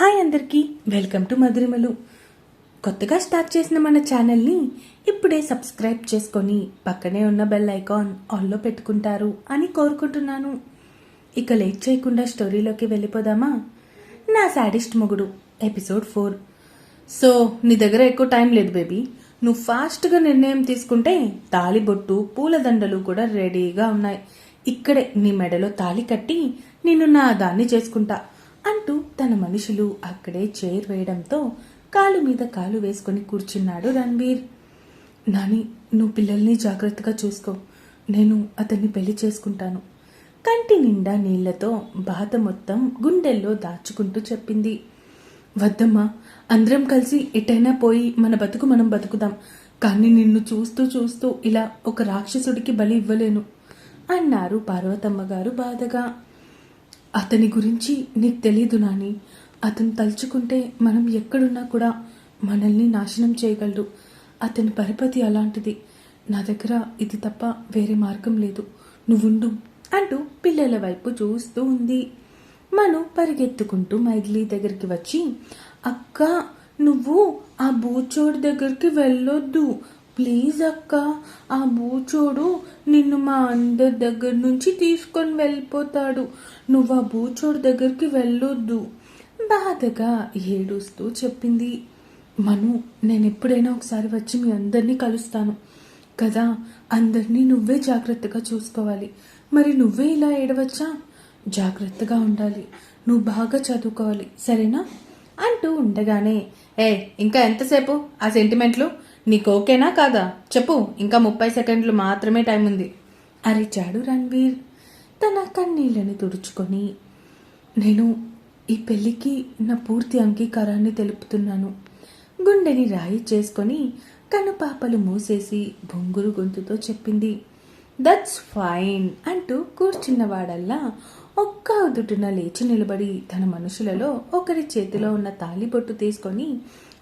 Hi అందరికీ. Welcome to Madhurimalu. కొత్తగా start చేసిన మన ఛానల్ని ఇప్పుడే సబ్స్క్రైబ్ చేసుకొని పక్కనే ఉన్న బెల్ ఐకాన్ ఆల్లో పెట్టుకుంటారు అని కోరుకుంటున్నాను. ఇక లేట్ చేయకుండా స్టోరీలోకి వెళ్ళిపోదామా? నా శాడిస్ట్ మొగుడు ఎపిసోడ్ ఫోర్. సో నీ దగ్గర ఎక్కువ టైం లేదు బేబీ. నువ్వు ఫాస్ట్గా నిర్ణయం తీసుకుంటే తాళిబొట్టు పూలదండలు కూడా రెడీగా ఉన్నాయి. ఇక్కడే నీ మెడలో తాళి కట్టి నిన్ను నా దాన్ని చేసుకుంటా. అంటూ తన మనుషులు అక్కడే చైర్ వేయడంతో కాలు మీద కాలు వేసుకొని కూర్చున్నాడు రణ్వీర్ నాని నువ్వు పిల్లల్ని జాగ్రత్తగా చూసుకో. నేను అతన్ని పెళ్ళి చేసుకుంటాను. కంటి నిండా నీళ్ళతో బాధ మొత్తం గుండెల్లో దాచుకుంటూ చెప్పింది. వద్దమ్మా అందరం కలిసి ఎటైనా పోయి మన బతుకు మనం బతుకుదాం. కానీ నిన్ను చూస్తూ చూస్తూ ఇలా ఒక రాక్షసుడికి బలి ఇవ్వలేను అన్నారు పార్వతమ్మ గారు బాధగా. అతని గురించి నీకు తెలియదు నాని. అతను తలుచుకుంటే మనం ఎక్కడున్నా కూడా మనల్ని నాశనం చేయగలడు. అతని పరిపతి అలాంటిది. నా దగ్గర ఇది తప్ప వేరే మార్గం లేదు. నువ్వుండు అంటూ పిల్లల వైపు చూస్తూ ఉంది. మను పరిగెత్తుకుంటూ మైథిలి దగ్గరికి వచ్చి అక్క నువ్వు ఆ బూచోడు దగ్గరికి వెళ్ళొద్దు. ప్లీజ్ అక్క ఆ బూచోడు నిన్ను మా అందరి దగ్గర నుంచి తీసుకొని వెళ్ళిపోతాడు. నువ్వు ఆ బూచోడు దగ్గరికి వెళ్ళొద్దు. బాధగా ఏడుస్తూ చెప్పింది. మను నేను ఎప్పుడైనా ఒకసారి వచ్చి మీ అందరినీ కలుస్తాను. కదా అందరినీ నువ్వే జాగ్రత్తగా చూసుకోవాలి. మరి నువ్వే ఇలా ఏడవచ్చా? జాగ్రత్తగా ఉండాలి. నువ్వు బాగా చదువుకోవాలి. సరేనా? అంటూ ఉండగానే ఏ ఇంకా ఎంతసేపు? ఆ సెంటిమెంట్లు నీకు ఓకేనా కాదా? చెప్పు ఇంకా ముప్పై సెకండ్లు మాత్రమే టైం ఉంది. అరిచాడు రణ్వీర్. తన కన్నీళ్ళని తుడుచుకొని నేను ఈ పెళ్ళికి నా పూర్తి అంగీకారాన్ని తెలుపుతున్నాను. గుండెని రాయి చేసుకొని కనుపాపలు మూసేసి బొంగురు గొంతుతో చెప్పింది. దట్స్ ఫైన్ అంటూ కూర్చున్నవాడల్లా ఒక్క ఉదుటున లేచి నిలబడి తన మనుషులలో ఒకరి చేతిలో ఉన్న తాలిబొట్టు తీసుకొని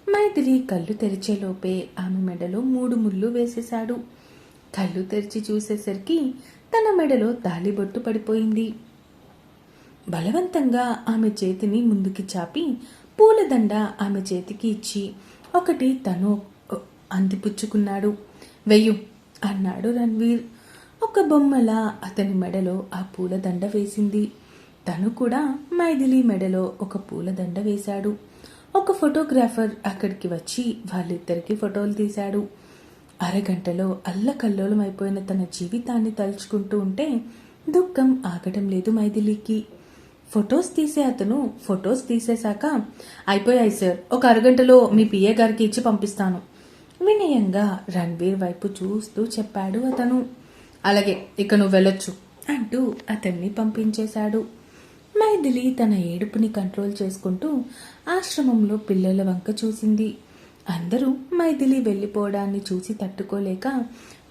మైథిలి కళ్ళు తెరిచేలోపే ఆమె మెడలో మూడు ముళ్ళు వేసేశాడు. కళ్ళు తెరిచి చూసేసరికి తన మెడలో తాలిబొట్టు పడిపోయింది. బలవంతంగా ఆమె చేతిని ముందుకి చాపి పూలదండ ఆమె చేతికి ఇచ్చి ఒకటి తను అందిపుచ్చుకున్నాడు. వెయ్యు అన్నాడు రణ్వీర్. ఒక బొమ్మలా అతని మెడలో ఆ పూలదండ వేసింది. తను కూడా మైథిలి మెడలో ఒక పూలదండ వేశాడు. ఒక ఫోటోగ్రాఫర్ అక్కడికి వచ్చి వాళ్ళిద్దరికీ ఫోటోలు తీశాడు. అరగంటలో అల్లకల్లోలం అయిపోయిన తన జీవితాన్ని తలుచుకుంటూ ఉంటే దుఃఖం ఆగటం లేదు మైథిలికి. ఫొటోస్ తీసే అతను ఫొటోస్ తీసేశాక అయిపోయాయి సార్ ఒక అరగంటలో మీ పిఏ గారికి ఇచ్చి పంపిస్తాను. వినయంగా రణ్వీర్ వైపు చూస్తూ చెప్పాడు అతను. అలాగే ఇక నువ్వు వెళ్ళొచ్చు అంటూ అతన్ని పంపించేశాడు. మైథిలి తన ఏడుపుని కంట్రోల్ చేసుకుంటూ ఆశ్రమంలో పిల్లల వంక చూసింది. అందరూ మైథిలి వెళ్ళిపోవడాన్ని చూసి తట్టుకోలేక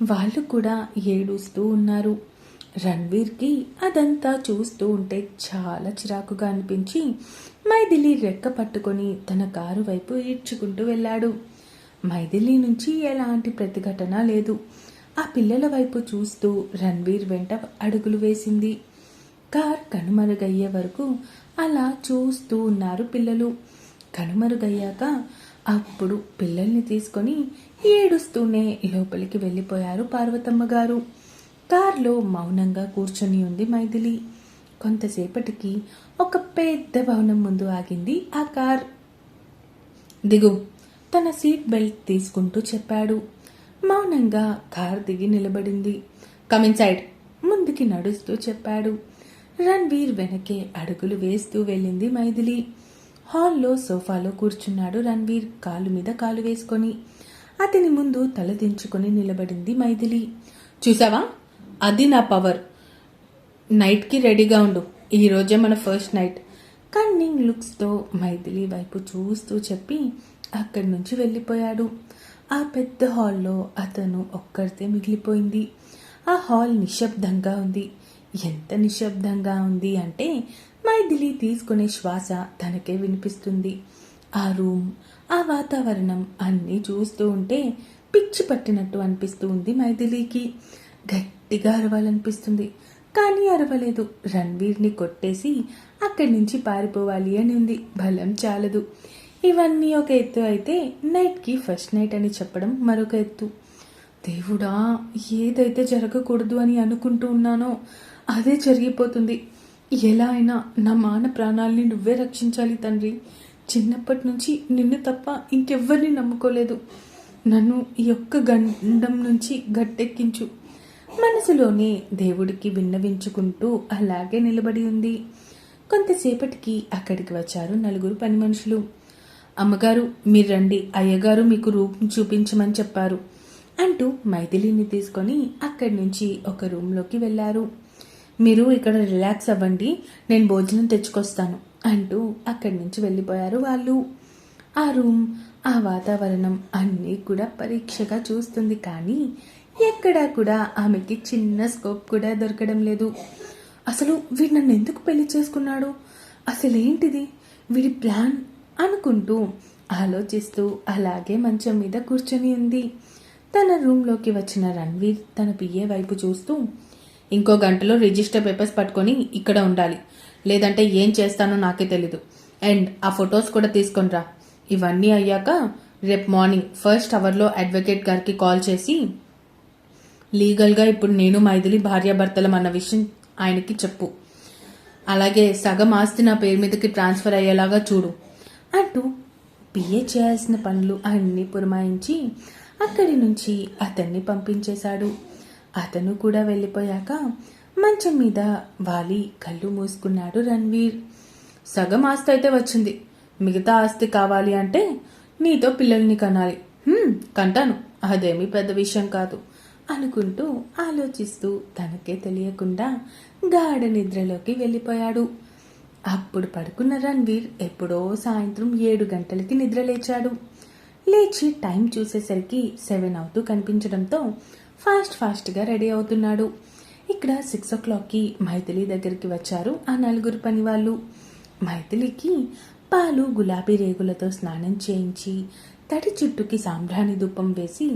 వాళ్ళు కూడా ఏడుస్తూ ఉన్నారు. రణ్వీర్కి అదంతా చూస్తూ ఉంటే చాలా చిరాకుగా అనిపించి మైథిలి రెక్క పట్టుకొని తన కారు వైపు ఈడ్చుకుంటూ వెళ్ళాడు. మైథిలి నుంచి ఎలాంటి ప్రతిఘటన లేదు. ఆ పిల్లల వైపు చూస్తూ రణ్వీర్ వెంట అడుగులు వేసింది. కార్ కనుమరుగయ్యే వరకు అలా చూస్తూ ఉన్నారు పిల్లలు. కనుమరుగయ్యాక అప్పుడు పిల్లల్ని తీసుకొని ఏడుస్తూనే లోపలికి వెళ్ళిపోయారు పార్వతమ్మ గారు. కార్లో మౌనంగా కూర్చొని ఉంది మైథిలి. కొంతసేపటికి ఒక పెద్ద భవనం ముందు ఆగింది ఆ కార్. దిగు తన సీట్ బెల్ట్ తీసుకుంటూ చెప్పాడు. మౌనంగా కార్ దిగి నిలబడింది. కమిన్ సైడ్ ముందుకి నడుస్తూ చెప్పాడు. రణ్వీర్ వెనకే అడుగులు వేస్తూ వెళ్ళింది మైథిలి. హాల్లో సోఫాలో కూర్చున్నాడు రణ్వీర్ కాలు మీద కాలు వేసుకొని. అతని ముందు తల దించుకొని నిలబడింది మైథిలి. చూసావా? అది నా పవర్. నైట్కి రెడీగా ఉండు. ఈరోజే మన ఫస్ట్ నైట్. కన్నింగ్ లుక్స్తో మైథిలి వైపు చూస్తూ చెప్పి అక్కడి నుంచి వెళ్ళిపోయాడు. ఆ పెద్ద హాల్లో అతను ఒక్కరితే మిగిలిపోయింది. ఆ హాల్ నిశ్శబ్దంగా ఉంది. ఎంత నిశ్శబ్దంగా ఉంది అంటే మైథిలి తీసుకునే శ్వాస తనకే వినిపిస్తుంది. ఆ రూమ్ ఆ వాతావరణం అన్నీ చూస్తూ ఉంటే పిచ్చి పట్టినట్టు అనిపిస్తూ ఉంది మైథిలికి. గట్టిగా అరవాలనిపిస్తుంది. కానీ అరవలేదు. రణ్వీర్ని కొట్టేసి అక్కడి నుంచి పారిపోవాలి అని ఉంది. బలం చాలదు. ఇవన్నీ ఒక ఎత్తు అయితే నైట్కి ఫస్ట్ నైట్ అని చెప్పడం మరొక ఎత్తు. దేవుడా ఏదైతే జరగకూడదు అని అనుకుంటూ ఉన్నానో అదే జరిగిపోతుంది. ఎలా అయినా నా మాన ప్రాణాల్ని నువ్వే రక్షించాలి తండ్రి. చిన్నప్పటి నుంచి నిన్ను తప్ప ఇంకెవ్వరిని నమ్ముకోలేదు. నన్ను ఈ యొక్క గండం నుంచి గట్టెక్కించు. మనసులోనే దేవుడికి విన్నవించుకుంటూ అలాగే నిలబడి ఉంది. కొంతసేపటికి అక్కడికి వచ్చారు నలుగురు పని మనుషులు. అమ్మగారు మీరు రండి. అయ్యగారు మీకు రూపం చూపించమని చెప్పారు అంటూ మైథిలిని తీసుకొని అక్కడి నుంచి ఒక రూమ్లోకి వెళ్ళారు. మీరు ఇక్కడ రిలాక్స్ అవ్వండి నేను భోజనం తెచ్చుకొస్తాను అంటూ అక్కడి నుంచి వెళ్ళిపోయారు వాళ్ళు. ఆ రూమ్ ఆ వాతావరణం అన్నీ కూడా పరీక్షగా చూస్తుంది కానీ ఎక్కడా కూడా ఆమెకి చిన్న స్కోప్ కూడా దొరకడం లేదు. అసలు వీడు నన్ను ఎందుకు పెళ్ళి చేసుకున్నాడు? అసలేంటిది? వీడి ప్లాన్ అనుకుంటూ ఆలోచిస్తూ అలాగే మంచం మీద కూర్చొని ఉంది. తన రూమ్లోకి వచ్చిన రణ్వీర్ తన పిఏ వైపు చూస్తూ ఇంకో గంటలో రిజిస్టర్ పేపర్స్ పట్టుకొని ఇక్కడ ఉండాలి. లేదంటే ఏం చేస్తానో నాకే తెలీదు. అండ్ ఆ ఫొటోస్ కూడా తీసుకొని రా. ఇవన్నీ అయ్యాక రేపు మార్నింగ్ ఫస్ట్ అవర్లో అడ్వకేట్ గారికి కాల్ చేసి లీగల్గా ఇప్పుడు నేను మైథిలి భార్యాభర్తలం అన్న విషయం ఆయనకి చెప్పు. అలాగే సగం ఆస్తి నా పేరు మీదకి ట్రాన్స్ఫర్ అయ్యేలాగా చూడు. అంటూ పిఏ చేయాల్సిన పనులు అన్నీ పురమాయించి అక్కడి నుంచి అతన్ని పంపించేశాడు. అతను కూడా వెళ్ళిపోయాక మంచం మీద వాలి కళ్ళు మూసుకున్నాడు రణ్వీర్. సగం ఆస్తి అయితే వచ్చింది. మిగతా ఆస్తి కావాలి అంటే నీతో పిల్లల్ని కనాలి. కంటాను. అదేమీ పెద్ద విషయం కాదు అనుకుంటూ ఆలోచిస్తూ తనకే తెలియకుండా గాఢ నిద్రలోకి వెళ్ళిపోయాడు. అప్పుడు పడుకున్న రణ్వీర్ ఎప్పుడో సాయంత్రం ఏడు గంటలకి నిద్ర లేచాడు లేచి టైం చూసేసరికి సెవెన్ అవుతూ కనిపించడంతో ఫాస్ట్ ఫాస్ట్గా రెడీ అవుతున్నాడు. ఇక్కడ సిక్స్ ఓ క్లాక్కి మైథిలి దగ్గరికి వచ్చారు ఆ నలుగురు పని వాళ్ళు మైథిలికి పాలు గులాబీ రేగులతో స్నానం చేయించి తడి చుట్టుకి సాంబ్రాణి దుప్పం వేసి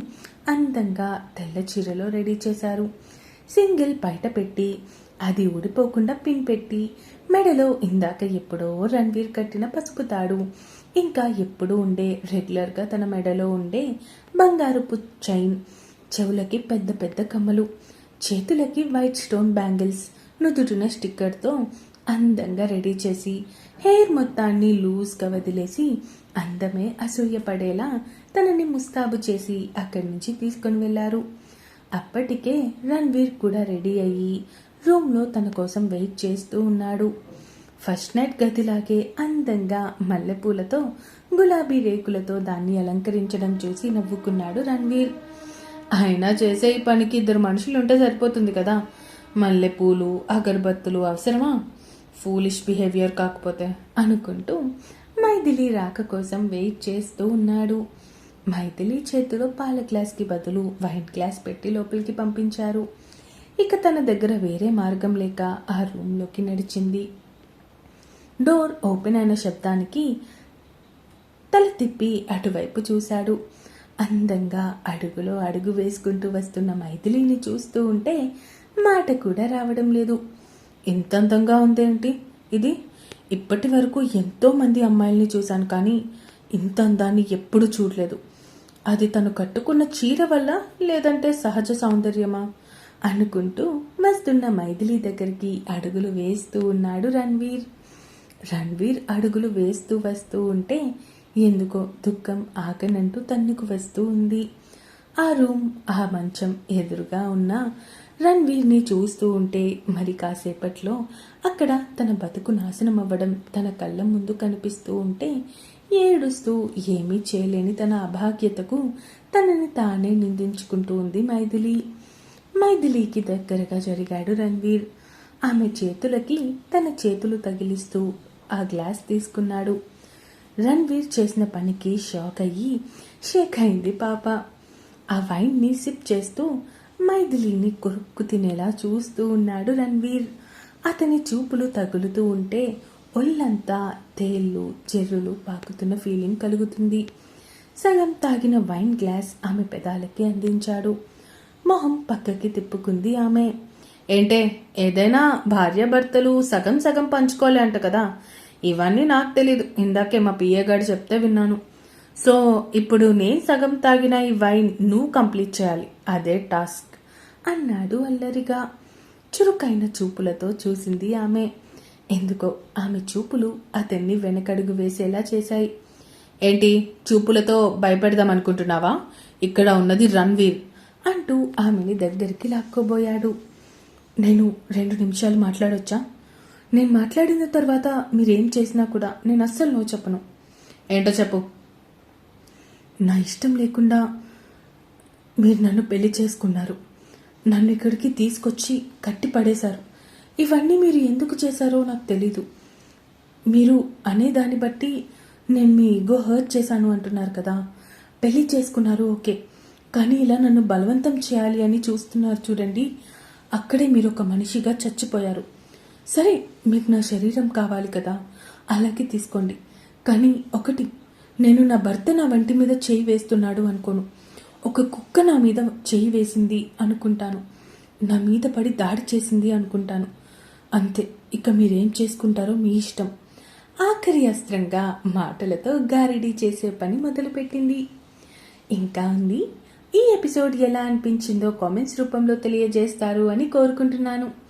అందంగా తెల్ల చీరలో రెడీ చేశారు. సింగిల్ బయట పెట్టి అది ఊడిపోకుండా పిన్ పెట్టి మెడలో ఇందాక ఎప్పుడో రణ్వీర్ కట్టిన పసుపు తాడు ఇంకా ఎప్పుడు ఉండే రెగ్యులర్గా తన మెడలో ఉండే బంగారుపు చైన్ చెవులకి పెద్ద పెద్ద కమ్మలు చేతులకి వైట్ స్టోన్ బ్యాంగిల్స్ నుదుటిన స్టిక్కర్తో అందంగా రెడీ చేసి హెయిర్ మొత్తాన్ని లూజ్గా వదిలేసి అందమే అసూయపడేలా తనని ముస్తాబు చేసి అక్కడి నుంచి తీసుకొని వెళ్ళారు. అప్పటికే రణ్వీర్ కూడా రెడీ అయ్యి రూమ్లో తన కోసం వెయిట్ చేస్తూ ఉన్నాడు. ఫస్ట్ నైట్ గదిలాగే అందంగా మల్లెపూలతో గులాబీ రేకులతో దాన్ని అలంకరించడం చూసి నవ్వుకున్నాడు రణ్వీర్. అయినా చేసే ఈ పనికి ఇద్దరు మనుషులు ఉంటే సరిపోతుంది కదా. మల్లెపూలు అగరబత్తులు అవసరమా? ఫూలిష్ బిహేవియర్ కాకపోతే అనుకుంటూ మైథిలి రాక కోసం వెయిట్ చేస్తూ ఉన్నాడు. మైథిలి చేతిలో పాల గ్లాస్కి బదులు వైన్ గ్లాస్ పెట్టి లోపలికి పంపించారు. ఇక తన దగ్గర వేరే మార్గం లేక ఆ రూమ్లోకి నడిచింది. డోర్ ఓపెన్ అయిన శబ్దానికి తల తిప్పి అటువైపు చూశాడు. అందంగా అడుగులో అడుగు వేసుకుంటూ వస్తున్న మైథిలిని చూస్తూ ఉంటే మాట కూడా రావడం లేదు. ఎంత అందంగా ఉందేంటి ఇది ఇప్పటి వరకు ఎంతో మంది అమ్మాయిల్ని చూశాను కానీ ఇంత అందాన్ని ఎప్పుడు చూడలేదు. అది తను కట్టుకున్న చీర వల్ల లేదంటే సహజ సౌందర్యమా? అనుకుంటూ వస్తున్న మైథిలి దగ్గరికి అడుగులు వేస్తూ ఉన్నాడు రణ్వీర్. రణ్వీర్ అడుగులు వేస్తూ వస్తూ ఉంటే ఎందుకో దుఃఖం ఆకనంటూ తన్నుకు వస్తూ ఉంది. ఆ రూమ్ ఆ మంచం ఎదురుగా ఉన్న రణ్వీర్ని చూస్తూ ఉంటే మరి కాసేపట్లో అక్కడ తన బతుకు నాశనం అవ్వడం తన కళ్ళ ముందు కనిపిస్తూ ఉంటే ఏడుస్తూ ఏమీ చేయలేని తన అభాగ్యతకు తనని తానే నిందించుకుంటూ ఉంది మైథిలి. మైథిలికి దగ్గరగా జరిగాడు రణ్వీర్. ఆమె చేతులకి తన చేతులు తగిలిస్తూ ఆ గ్లాస్ తీసుకున్నాడు. రణ్వీర్ చేసిన పనికి షాక్ అయ్యి షేక్ అయింది పాప. ఆ వైన్ని సిప్ చేస్తూ మైథిలిని కొరుక్కు తినేలా చూస్తూ ఉన్నాడు రణ్వీర్. అతని చూపులు తగులుతూ ఉంటే ఒళ్ళంతా తేళ్ళు చెర్రులు పాకుతున్న ఫీలింగ్ కలుగుతుంది. సగం తాగిన వైన్ గ్లాస్ ఆమె పెదాలకి అందించాడు. మొహం పక్కకి తిప్పుకుంది ఆమె. ఏంటే ఏదైనా భార్యాభర్తలు సగం సగం పంచుకోలే అంట కదా. ఇవన్నీ నాకు తెలీదు. ఇందాకే మా పిఏగాడు చెప్తే విన్నాను. సో ఇప్పుడు నేను సగం తాగిన ఈ వైన్ నువ్వు కంప్లీట్ చేయాలి. అదే టాస్క్. అన్నాడు అల్లరిగా. చురుకైన చూపులతో చూసింది ఆమె. ఎందుకో ఆమె చూపులు అతన్ని వెనకడుగు వేసేలా చేశాయి. ఏంటి చూపులతో భయపెడదాం అనుకుంటున్నావా? ఇక్కడ ఉన్నది రణ్వీర్ అంటూ ఆమెని దగ్గరికి లాక్కోబోయాడు. నేను రెండు నిమిషాలు మాట్లాడొచ్చా? నేను మాట్లాడిన తర్వాత మీరేం చేసినా కూడా నేను అస్సలు నో చెప్పను. ఏంటో చెప్పు. నా ఇష్టం లేకుండా మీరు నన్ను పెళ్ళి చేసుకున్నారు. నన్ను ఇక్కడికి తీసుకొచ్చి కట్టి పడేశారు. ఇవన్నీ మీరు ఎందుకు చేశారో నాకు తెలీదు. మీరు అనే దాన్ని బట్టి నేను మీ ఈగో హర్ట్ చేశాను అంటున్నారు కదా. పెళ్ళి చేసుకున్నారు ఓకే. కానీ ఇలా నన్ను బలవంతం చేయాలి అని చూస్తున్నారు చూడండి. అక్కడే మీరు ఒక మనిషిగా చచ్చిపోయారు. సరే మీకు నా శరీరం కావాలి కదా. అలాగే తీసుకోండి. కానీ ఒకటి నేను నా భర్త నా వంటి మీద చేయి వేస్తున్నాడు అనుకోను. ఒక కుక్క నా మీద చేయి వేసింది అనుకుంటాను. నా మీద పడి దాడి చేసింది అనుకుంటాను. అంతే ఇక మీరేం చేసుకుంటారో మీ ఇష్టం. ఆఖరి అస్త్రంగా మాటలతో గారిడీ చేసే పని మొదలుపెట్టింది. ఇంకా ఉంది ఈ ఎపిసోడ్ ఎలా అనిపించిందో కామెంట్స్ రూపంలో తెలియజేస్తారు అని కోరుకుంటున్నాను.